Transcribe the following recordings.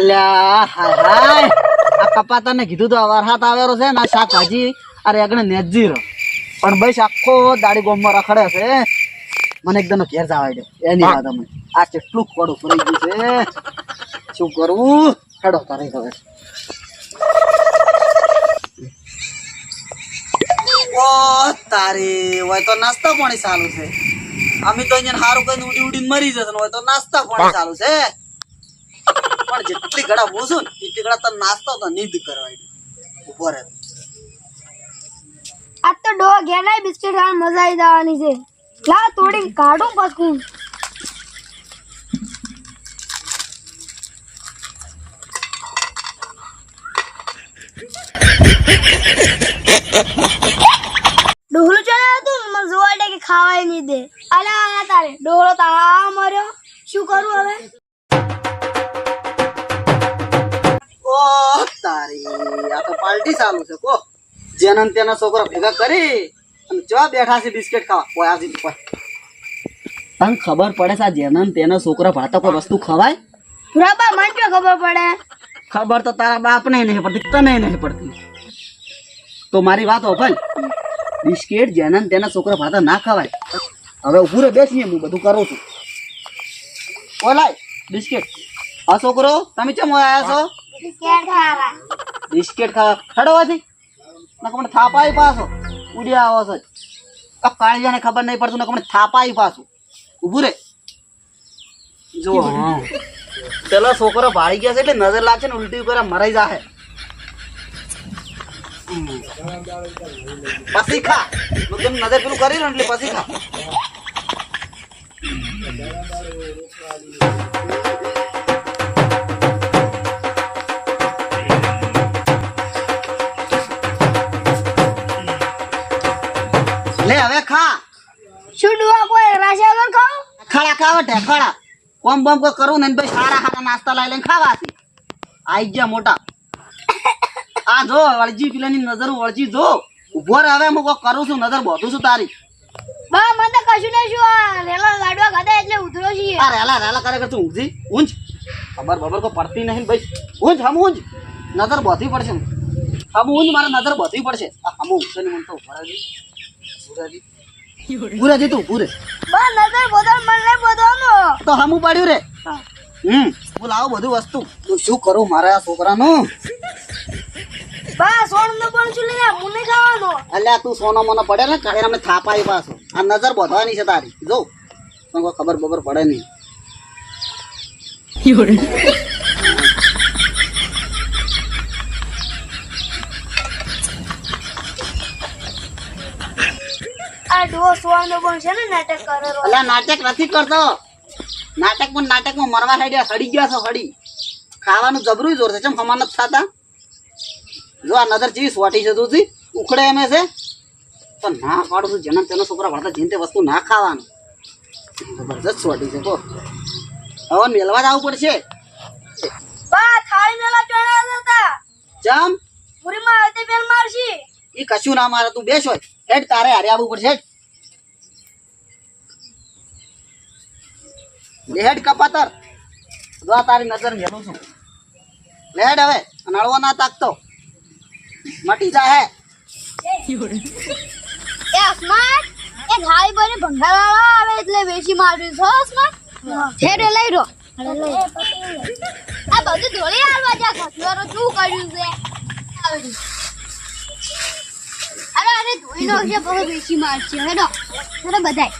અલ્યા હાય હાય. આ ને કીધું તો વરસાદ આવેલો છે ને શાકભાજી. અરે આગળ નેજી રહ્યો. પણ ભાઈ આખો દાડી ગોમમાં રખડે છે. મને એકદમ ઘેર જવા દે. એની વાત અમે. આ કેટલું ખોડું ફરી ગયું છે. શું કરવું? હેડો તારે હવે. ઓ તારી. હોય તો નાસ્તા પાણી ચાલુ છે. અમે તો અહીંયા સારું કહીને ઉડી ઉડીને મરી જશે ને હોય તો નાસ્તા પાણી ચાલુ છે. પણ જેટલી ઘડા હું ને એટલી ઘડા તને નાસ્તો તો નીંદ કરવાય ઊભો રહે. આ તો ડો ઘેરાય બિસ્કિટ ખાવાની મજા આવી જવાની છે. લા તોડી કાઢું પાછું. ડોહલો ચડ્યો હતો મને જોવા કે ખાવાય નહીં દે. અલા તારે, ડોહલો આ મર્યો. શું કરું હવે? તારી. આ તો પાર્ટી ચાલુ છે કો. જેના તેના છોકરા ભેગા કરી અને ચા બેઠા છે બિસ્કિટ ખાવા. આજે તને ખબર પડે છે આ તેના છોકરા ભાતા કોઈ વસ્તુ ખવાય? પુરાબા મને કે ખબર પડે? ખબર તો તારા બાપને નહીં પડતી તને નહીં પડતી. તો મારી વાત ઓપન. બિસ્કિટ જેના તેના છોકરા ભાતા ના ખવાય. હવે ઉભું રે બેસીએ હું બધું કરું છું. ઓલાય બિસ્કિટ. આ છોકરો તમે કેમ આવ્યા છો? બિસ્કિટ ખાવા. બિસ્કિટ ખાવા. ખડવાથી નકર મને થાપાઈ પાછો. ઉડ્યા આવો છો. આ કાળિયાને ખબર નહીં પડતું નકમણ મને થાપાઈ પાછું. ઊભું રે. જો હા. પેલો છોકરો ભાળી ગયા છે એટલે નજર લાગશે ને ઉલટી ઉપર મરાઈ જાહે. પછી ખા. તું કેમ નજર પેલું કરી ને એટલે પછી ખા. લે હવે ખા. શું ડુઆ કોઈ રાશિયા વગર ખાવ? ખડા ખાવા ઢેખડા કોમ બમ કોઈ કરું ને ભાઈ સારા સારા નાસ્તા લઈ લઈને ખાવાથી. આઈ ગયા મોટા. આ જો વળજી પેલાની નજર વળજી જો. ઊભો રહે હવે હું કોઈ કરું છું નજર બોધું છું તારી. બા મને તો કશું નહીં શું આ રેલા લાડવા ખાધા એટલે ઉધરો છીએ. આ રેલા રેલા કરે તું ઊંઘજી. ઊંઝ ખબર બબર કોઈ પડતી નહીં ભાઈ. ઊંઝ હમ ઊંઝ નજર બોધવી પડશે હમ ઉંજ મારે નજર બોધવી પડશે. આ હમ ઊંઘશે નહીં મને તો ઊભા રહેજે. ઊભા રહેજે. ઊભા રહેજે તું ઉભું રે બા નજર બોધા મને નહીં બોધવાનો. તો હમું પાડ્યું રે. હમ હું બધું વસ્તુ. હું શું કરું મારા આ છોકરાનું? બા સોણ નો પણ છું લઈને મને ખાવાનો. અલ્યા તું સોનો મને પડે ને કાલે અમે થાપાઈ પાછો આ નજર બોધવાની છે તારી. જો. તને ખબર બબર પડે નહીં આ ડો સોણ પણ છે ને નાટક નથી કરતો નાટક પણ નાટકમાં મરવા હેડ્યા હડી ગયા છો હડી ખાવાનું જબરું જોર છે ચમ હમા નથી ખાતા જો આ નજર જેવી સોટી છે તું ઉખડે એમ છે. તો ના પાડું છું જેના તેનો છોકરા જીન તે વસ્તુ ના ખાવાનું. જબરજસ્ત સોટી છે કો હવે મેલવા જ આવવું પડશે. બા થાળી મેલા ચણા હતા ચમ? પૂરીમાં આવે તે બેલ મારશી. એ કશું ના મારે તું બેસ હોય. હેડ તારે હારે આવવું પડશે હેડ. લે કપાતર. જો આ તારી નજર મેલું છું. લે હવે નળવો ના તાકતો. મટી જાહે. એ અસ્માત એ થાળી બને ભંગારવાળા આવે એટલે વેચી માર્યું છો અસ્માત છેડે લઈ રો. આ બધું ધોળી હાલવા જા ખસવારો શું કર્યું છે? અરે અરે ધોઈ નો છે બહુ વેચી મારશે. હેડો હેડો બધાય.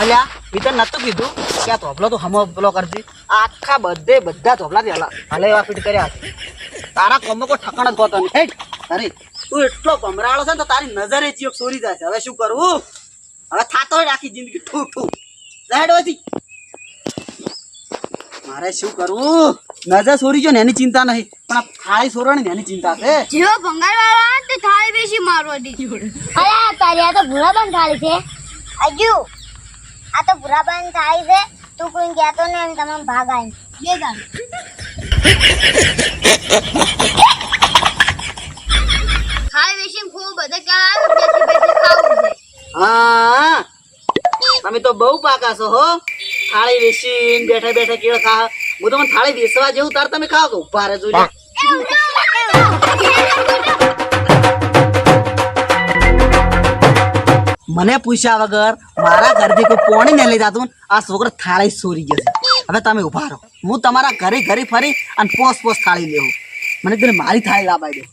અલ્યા તો નતું કીધું કે આ ધોપલો તું હમો પેલો કરજી આખા બધે બધા ધોપલા થી હલે એવા ફીટ કર્યા છે. તારા કોમો કોઈ ઠકણ જ ગોતો નહીં. અરે તું એટલો ભમરાળો છે ને તો તારી નજરે ચિયોક ચોરી જાય છે. હવે શું કરવું હવે થાતો રાખી આખી જિંદગી ઠૂ ઠૂ. હોતી મારે શું કરવું નજર સોરી જો ને એની ચિંતા નહીં. પણ આ થાળી સોરવાની ને એની ચિંતા છે. જેવો ભંગારવાળા વાળા ને તે થાળી બેસી મારવા દીધી અરે તારી આ તો ભૂરાબાન થાળી છે. આજુ આ તો ભૂરાબાન થાય છે. તું કોઈ કહેતો ને એમ તમે ભાગ આવી બે ગામ થાળી વેચીને ખૂબ તમે તો બહુ પાકા છો, હો. થાળી વેસી બેઠા બેઠા કેળ ખા હું તમને થાળી વેસવા જેવું તાર તમે ખાવ કે ઊભા રહેજો મને પૂછ્યા વગર મારા ઘરથી કોઈ પોણી ને લઈ જતું આ છોકરો થાળી સોરી જશે હવે તમે ઊભા રહો. હું તમારા ઘરે ઘરે ફરી અને પોસ પોસ થાળી લેવું. મને તમે મારી થાળી લાવાઈ દો.